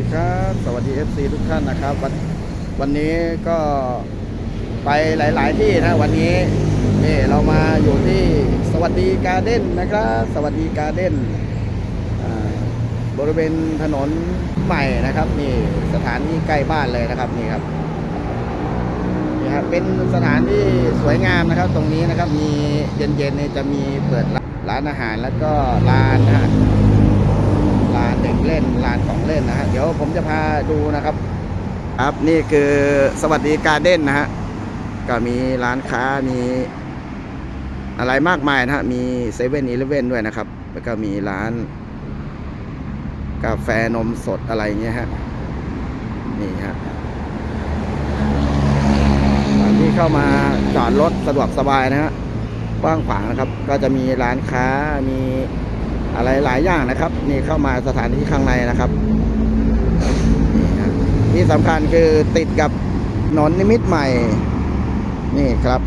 ดีครับ สวัสดี FC ทุกท่านนะครับ วันวันนี้ก็ไปหลาย ๆ ที่นะวันนี้นี่เรามาอยู่ที่สวัสดีการ์เด้นนะครับ สวัสดีการ์เด้นบริเวณถนนใหม่นะครับนี่สถานที่ใกล้บ้านเลยนะครับนี่ครับนี่ครับเป็นสถานที่สวยงามนะครับ ตรงนี้นะครับมีเย็นๆเนี่ยจะมีเปิดร้านอาหารแล้วก็ร้านนะานเด็กเล่นลานของเล่นนะฮะเดี๋ยวผมจะพาดูนะครับ ครับนี่คือสวัสดีการเด้นนะฮะก็มีร้านค้ามีอะไรมากมายนะฮะมีเซเว่นอีเลฟเว่นด้วยนะครับ แล้วก็มีร้าน กาแฟนมสดอะไรเงี้ยฮะนี่ฮะตอนที่เข้ามาจอดรถสะดวกสบายนะฮะกว้างขวางนะครับ ก็จะมีร้านค้ามี อะไรหลายอย่างนะครับ นี่เข้ามาสถานที่ข้างในนะครับนี่ฮะที่สำคัญคือติดกับถนนนิมิตใหม่ นี่ครับ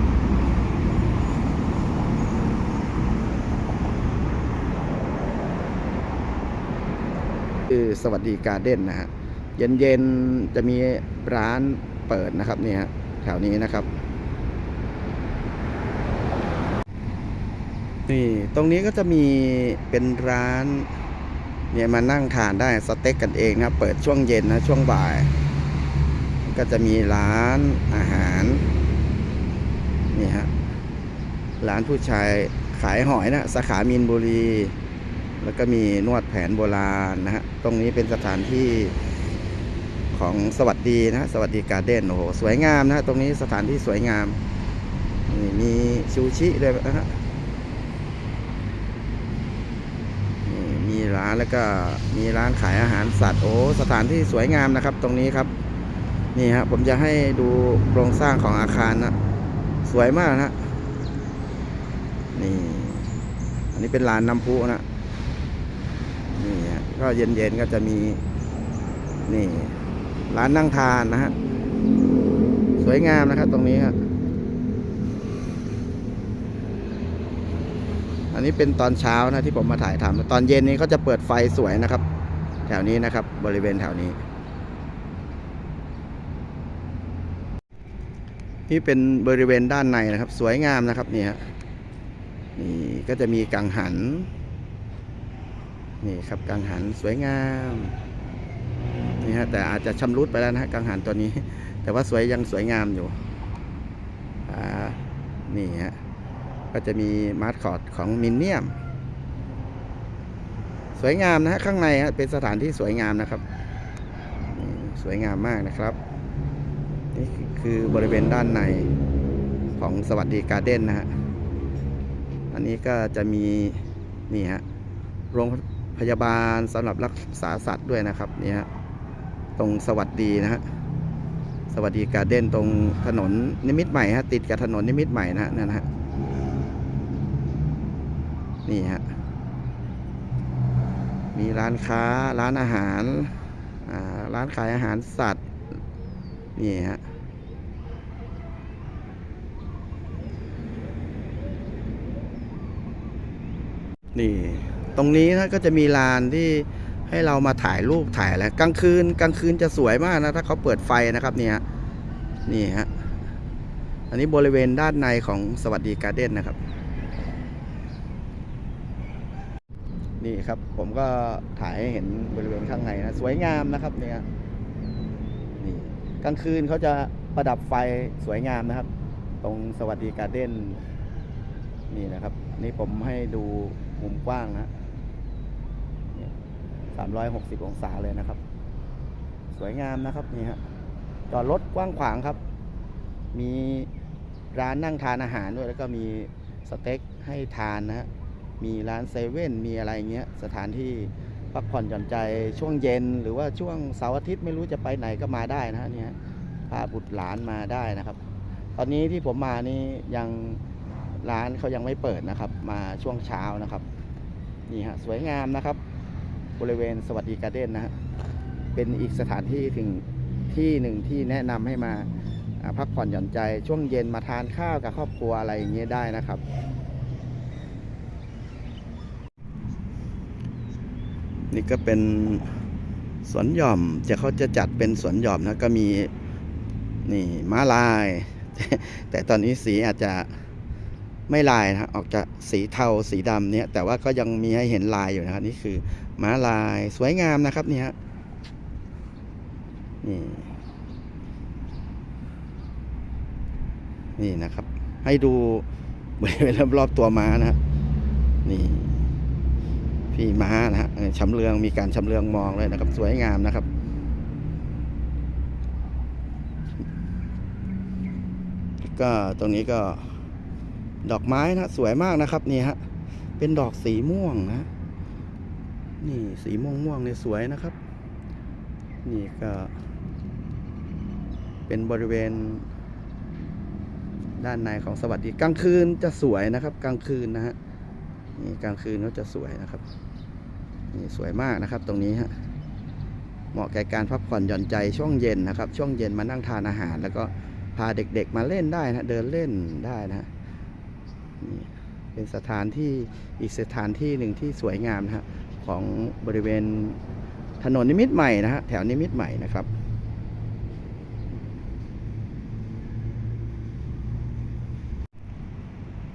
คือสวัสดีการ์เด้นนะฮะเย็นๆ จะมีร้านเปิดนะครับนี่ฮะแถวนี้นะครับ นี่ตรงนี้ก็จะมีเป็นร้านเนี่ยมานั่งทานได้สเต็กกันเองนะเปิดช่วงเย็นนะช่วงบ่าย ก็จะมีร้านอาหารนี่ฮะร้านผู้ชายขายหอยนะสาขามีนบุรี แล้วก็มีนวดแผนโบราณนะฮะตรงนี้เป็นสถานที่ของสวัสดีนะสวัสดีการ์เด้นโอ้โหสวยงามนะฮะตรงนี้สถานที่สวยงามนี่มีซูชิด้วยนะฮะ นี่มีร้าน แล้วก็มีร้านขายอาหารสัตว์โอ้สถานที่สวยงามนะครับ ตรงนี้ครับ นี่ฮะผมจะให้ดูโครงสร้างของอาคารนะสวยมากนะนี่อันนี้เป็นลานน้ำพุนะนี่ฮะก็เย็นๆก็จะมีนี่ร้านนั่งทานนะฮะสวยงามนะครับตรงนี้ครับ อันนี้เป็นตอนเช้านะที่ผมมาถ่ายทำตอนเย็นนี้เขาจะเปิดไฟสวยนะครับ แถวนี้นะครับ บริเวณแถวนี้ นี่เป็นบริเวณด้านในนะครับ สวยงามนะครับนี่ฮะนี่ก็จะมีกังหัน นี่ครับกังหันสวยงามนี่ฮะแต่อาจจะชำรุดไปแล้วนะฮะกังหันตัวนี้ แต่ว่าสวยยังสวยงามอยู่อ่านี่ฮะ ก็จะมีมาร์ทคอร์ดของมินเนี่ยม สวยงามนะฮะข้างในฮะเป็นสถานที่สวยงามนะครับ สวยงามมากนะครับ นี่คือบริเวณด้านในของสวัสดีการ์เด้นนะฮะ อันนี้ก็จะมีนี่ฮะโรงพยาบาลสำหรับรักษาสัตว์ด้วยนะครับนี่ฮะตรงสวัสดีนะฮะสวัสดีการ์เด้นตรงถนนนิมิตรใหม่ฮะติดกับถนนนิมิตรใหม่นะฮะนั่นนะฮะ นี่ฮะ มีร้านค้าร้านอาหารร้านขายอาหารสัตว์ นี่ฮะนี่ ตรงนี้นะก็จะมีลานที่ให้เรามาถ่ายรูปถ่ายอะไรกลางคืนกลางคืนจะสวยมากนะ ถ้าเขาเปิดไฟนะครับเนี่ยนี่ฮะ อันนี้บริเวณด้านในของสวัสดีการ์เด้นนะครับ นี่ครับ ผมก็ถ่ายให้เห็นบริเวณข้างในนะ สวยงามนะครับเนี่ยนี่กลางคืนเขาจะประดับไฟสวยงามนะครับ ตรงสวัสดีการ์เด้นนี่นะครับนี่ผมให้ดูมุมกว้างนะสามร้อยหกสิบองศาเลยนะครับ สวยงามนะครับนี่ฮะจอดรถกว้างขวางครับ มีร้านนั่งทานอาหารด้วย แล้วก็มีสเต็กให้ทานนะฮะ มีร้านเซเว่นมีอะไรเงี้ยสถานที่พักผ่อนหย่อนใจช่วงเย็น หรือว่าช่วงเสาร์อาทิตย์ไม่รู้จะไปไหนก็มาได้นะฮะเนี่ยพาบุตรหลานมาได้นะครับ ตอนนี้ที่ผมมานี่ยังร้านเขายังไม่เปิดนะครับ มาช่วงเช้านะครับนี่ฮะสวยงามนะครับ บริเวณสวัสดีการ์เด้นนะฮะเป็นอีกสถานที่ถึงที่หนึ่งที่แนะนำให้มาอ่าพักผ่อนหย่อนใจช่วงเย็นมาทานข้าวกับครอบครัวอะไรอย่างเงี้ยได้นะครับ นี่ก็เป็นสวนหย่อมจะเขาจะจัดเป็นสวนหย่อมนะก็มีนี่ม้าลาย แต่ตอนนี้สีอาจจะไม่ลายนะออกจากสีเทาสีดำเนี่ยแต่ว่าก็ยังมีให้เห็นลายอยู่นะครับนี่คือม้าลายสวยงามนะครับนี่ฮะนี่นี่นะครับ ให้ดูบริเวณรอบๆตัวม้านะฮะนี่ พี่ม้านะฮะชำเลืองมีการชำเลืองมองเลยนะครับ สวยงามนะครับ ก็ตรงนี้ก็ดอกไม้นะสวยมากนะครับนี่ฮะเป็นดอกสีม่วงนะ นี่สีม่วงม่วงเนี่ยสวยนะครับ นี่ก็ เป็นบริเวณ ด้านในของสวัสดีกลางคืนจะสวยนะครับ กลางคืนนะฮะนี่กลางคืนก็จะสวยนะครับ นี่สวยมากนะครับตรงนี้ฮะเหมาะแก่การพักผ่อนหย่อนใจช่วงเย็นนะครับ ช่วงเย็นมานั่งทานอาหาร แล้วก็พาเด็กๆมาเล่นได้นะเดินเล่นได้นะนี่เป็นสถานที่อีกสถานที่หนึ่งที่สวยงามนะฮะของบริเวณถนนนิมิตรใหม่นะฮะแถวนิมิตรใหม่นะครับ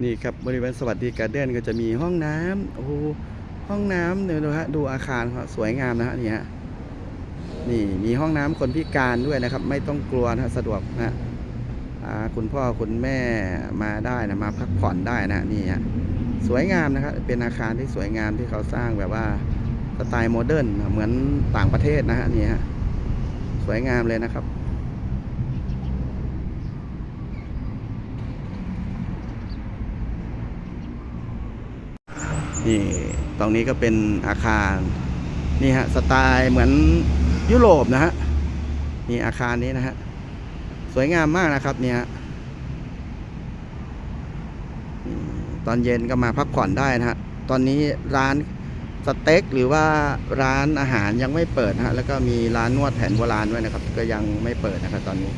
นี่ครับบริเวณสวัสดีการ์เด้นก็จะมีห้องน้ำโอ้ ห้องน้ำเนี่ยดูฮะดูอาคารครับสวยงามนะฮะนี่ฮะนี่มีห้องน้ำคนพิการด้วยนะครับ ไม่ต้องกลัวนะสะดวกนะฮะคุณพ่อคุณแม่มาได้นะมาพักผ่อนได้นะนี่ฮะสวยงามนะครับ เป็นอาคารที่สวยงามที่เขาสร้างแบบว่าสไตล์โมเดิร์นเหมือนต่างประเทศนะฮะนี่ฮะสวยงามเลยนะครับนี่ ตรงนี้ก็เป็นอาคารนี่ฮะสไตล์เหมือนยุโรปนะฮะนี่อาคารนี้นะฮะสวยงามมากนะครับเนี่ยตอนเย็นก็มาพักผ่อนได้นะฮะตอนนี้ร้านสเต็กหรือว่าร้านอาหารยังไม่เปิดะฮะแล้วก็มีร้านนวดแผนโบราณด้วยนะครับ ก็ยังไม่เปิดนะครับตอนนี้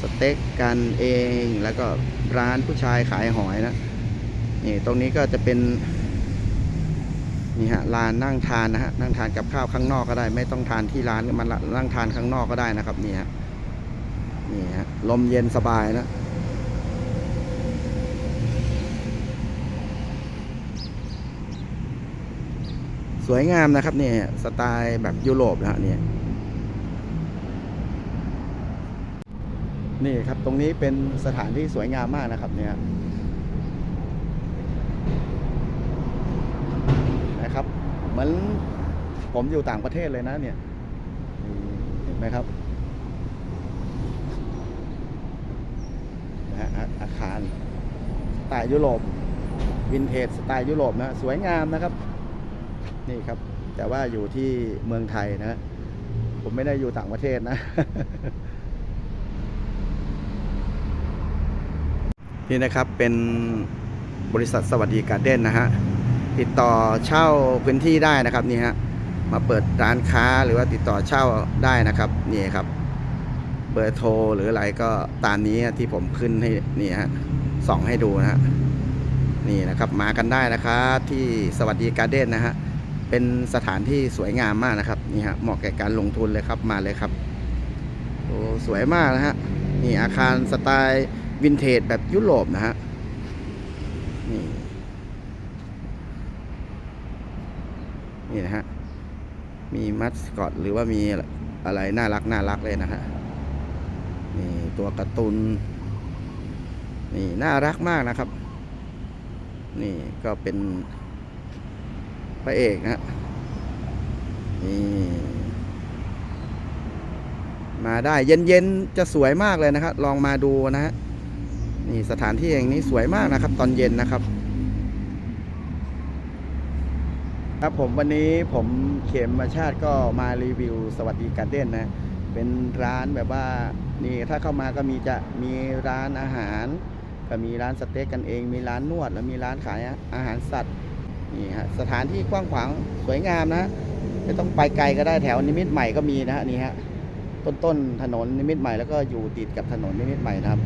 สเต็กกันเองแล้วก็ร้านผู้ชายขายหอยนะนี่ตรงนี้ก็จะเป็น นี่ฮะลานนั่งทานนะฮะนั่งทานกับข้าวข้างนอกก็ได้ ไม่ต้องทานที่ร้านมันนั่งทานข้างนอกก็ได้นะครับนี่ฮะนี่ฮะลมเย็นสบายนะสวยงามนะครับเนี่ยสไตล์แบบยุโรปนะฮะเนี่ยนี่ครับตรงนี้เป็นสถานที่สวยงามมากนะครับเนี่ย นะครับ เหมือนผมอยู่ต่างประเทศเลยนะเนี่ยเห็นไหมครับนะฮะอาคารสไตล์ยุโรปวินเทจสไตล์ยุโรปนะสวยงามนะครับ นี่ครับ แต่ว่าอยู่ที่เมืองไทยนะ ผมไม่ได้อยู่ต่างประเทศนะนี่นะครับเป็นบริษัทสวัสดีการเด้นนะฮะ ติดต่อเช่าพื้นที่ได้นะครับนี่ฮะมาเปิดร้านค้าหรือว่าติดต่อเช่าได้นะครับนี่ครับเบอร์โทรหรืออะไรก็ตามนี้ที่ผมขึ้นให้นี่ฮะส่องให้ดูนะฮะนี่นะครับมากันได้นะครับที่สวัสดีการ์เด้นนะฮะเป็นสถานที่สวยงามมากนะครับนี่ฮะเหมาะแก่การลงทุนเลยครับมาเลยครับโอ้สวยมากนะฮะนี่อาคารสไตล์วินเทจแบบยุโรปนะฮะนี่ นี่นะฮะ มีมัสคอตหรือว่ามีอะไรน่ารักน่ารักเลยนะฮะ นี่ตัวการ์ตูน นี่น่ารักมากนะครับ นี่ก็เป็นพระเอกนะฮะ นี่ มาได้เย็นๆ จะสวยมากเลยนะครับ ลองมาดูนะฮะ นี่สถานที่แห่งนี้สวยมากนะครับ ตอนเย็นนะครับ ครับผมวันนี้ผมเข็มมาชาติก็มารีวิวสวัสดีการ์เด้นนะ เป็นร้านแบบว่านี่ถ้าเข้ามาก็มีจะมีร้านอาหาร ก็มีร้านสเต็กกันเอง มีร้านนวด แล้วมีร้านขายอาหารสัตว์นี่ฮะสถานที่กว้างขวางสวยงามนะไม่ต้องไปไกลก็ได้แถวนิมิตรใหม่ก็มีนะฮะนี่ฮะต้นต้นๆถนนนิมิตรใหม่แล้วก็อยู่ติดกับถนนนิมิตรใหม่นะครับ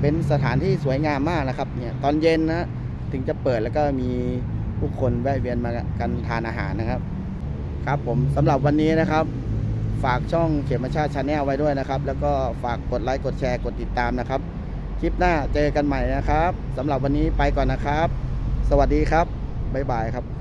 เป็นสถานที่สวยงามมากนะครับเนี่ยตอนเย็นนะถึงจะเปิดแล้วก็มี ผู้คนแวะเวียนมากันทานอาหารนะครับ ครับผมสำหรับวันนี้นะครับ ฝากช่องเขมชาติชาแนลไว้ด้วยนะครับ แล้วก็ฝากกดไลค์กดแชร์กดติดตามนะครับ คลิปหน้าเจอกันใหม่นะครับสำหรับวันนี้ไปก่อนนะครับ สวัสดีครับบ๊ายบายครับ